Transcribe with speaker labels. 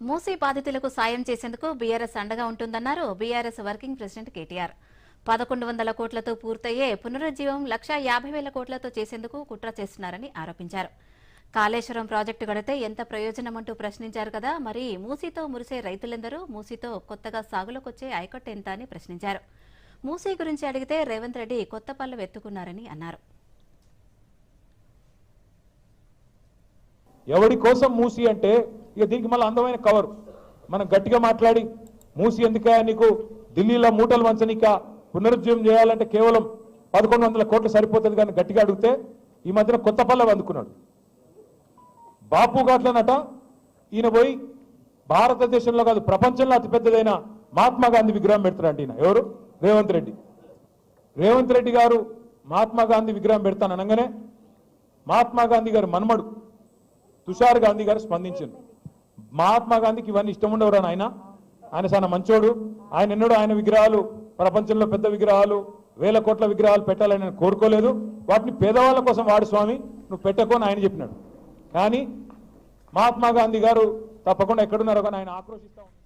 Speaker 1: మూసీ బాధితులకు సాయం చేసేందుకు బీఆర్ఎస్ అండగా ఉంటుందన్నారు బీఆర్ఎస్ వర్కింగ్ ప్రెసిడెంట్ కేటీఆర్. పదకొండు వందల కోట్లతో పూర్తయ్యే పునరుజ్జీవం లక్ష యాభై వేల కోట్లతో చేసేందుకు కుట్ర చేస్తున్నారని ఆరోపించారు. కాళేశ్వరం ప్రాజెక్టు గడితే ఎంత ప్రయోజనమంటూ ప్రశ్నించారు కదా మరి మూసీతో మురిసే రైతులందరూ? మూసీతో కొత్తగా సాగులోకొచ్చే ఐకట్ ఎంత అని ప్రశ్నించారు. మూసీ గురించి అడిగితే రేవంత్ రెడ్డి కొత్త పళ్ళు వెత్తుకున్నారని అన్నారు.
Speaker 2: ఎవడి కోసం మూసి అంటే ఇక దీనికి మళ్ళీ అందమైన కవర్. మనం గట్టిగా మాట్లాడి మూసి ఎందుక నీకు ఢిల్లీలో మూటలు వంచనిక పునరుజ్జీవం చేయాలంటే కేవలం పదకొండు వందల కోట్లు సరిపోతుంది కానీ గట్టిగా అడిగితే ఈ మధ్యన కొత్త పల్లె అందుకున్నాడు. బాపు ఘాట్లనట ఈయన పోయి భారతదేశంలో కాదు ప్రపంచంలో అతిపెద్దదైన మహాత్మా గాంధీ విగ్రహం పెడతారంట ఈయన. ఎవరు? రేవంత్ రెడ్డి. రేవంత్ రెడ్డి గారు మహాత్మా గాంధీ విగ్రహం పెడతాను అనగానే మహాత్మా గాంధీ గారు మన్మడు తుషార్ గాంధీ గారు స్పందించారు మహాత్మా గాంధీకి ఇవన్నీ ఇష్టం ఉండవురా ఆయన ఆయన చాలా మంచోడు. ఆయన ఎన్నడూ ఆయన విగ్రహాలు ప్రపంచంలో పెద్ద విగ్రహాలు వేల కోట్ల విగ్రహాలు పెట్టాలని నేను కోరుకోలేదు. వాటిని పేదవాళ్ళ కోసం వాడు స్వామి నువ్వు పెట్టకో ఆయన చెప్పినాడు. కానీ మహాత్మా గాంధీ గారు తప్పకుండా ఎక్కడున్నారో కానీ ఆయన ఆక్రోషిస్తా